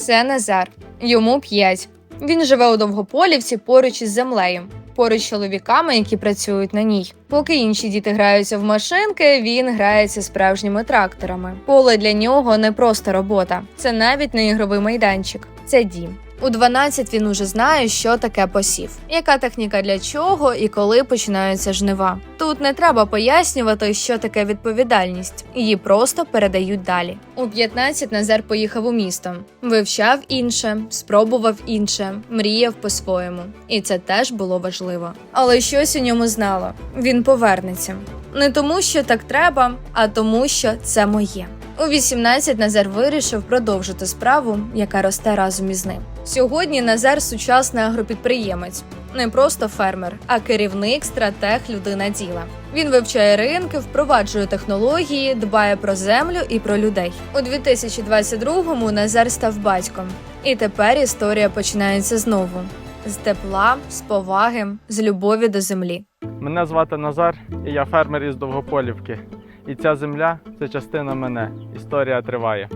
Це Назар. Йому 5. Він живе у Довгополівці поруч із землею. Поруч з чоловіками, які працюють на ній. Поки інші діти граються в машинки, він грається справжніми тракторами. Поле для нього не просто робота, це навіть не ігровий майданчик, це дім. У 12 він уже знає, що таке посів, яка техніка для чого і коли починаються жнива. Тут не треба пояснювати, що таке відповідальність, її просто передають далі. У 15 Назар поїхав у місто, вивчав інше, спробував інше, мріяв по-своєму, і це теж було важливо. Але щось у ньому знало: він повернеться не тому, що так треба, а тому, що це моє. У 18 Назар вирішив продовжити справу, яка росте разом із ним. Сьогодні Назар сучасний агропідприємець, не просто фермер, а керівник, стратег, людина діла. Він вивчає ринки, впроваджує технології, дбає про землю і про людей. У 2022-му Назар став батьком, і тепер історія починається знову з тепла, з поваги, з любові до землі. Мене звати Назар, і я фермер із Довгополівки. І ця земля це частина мене. Історія триває.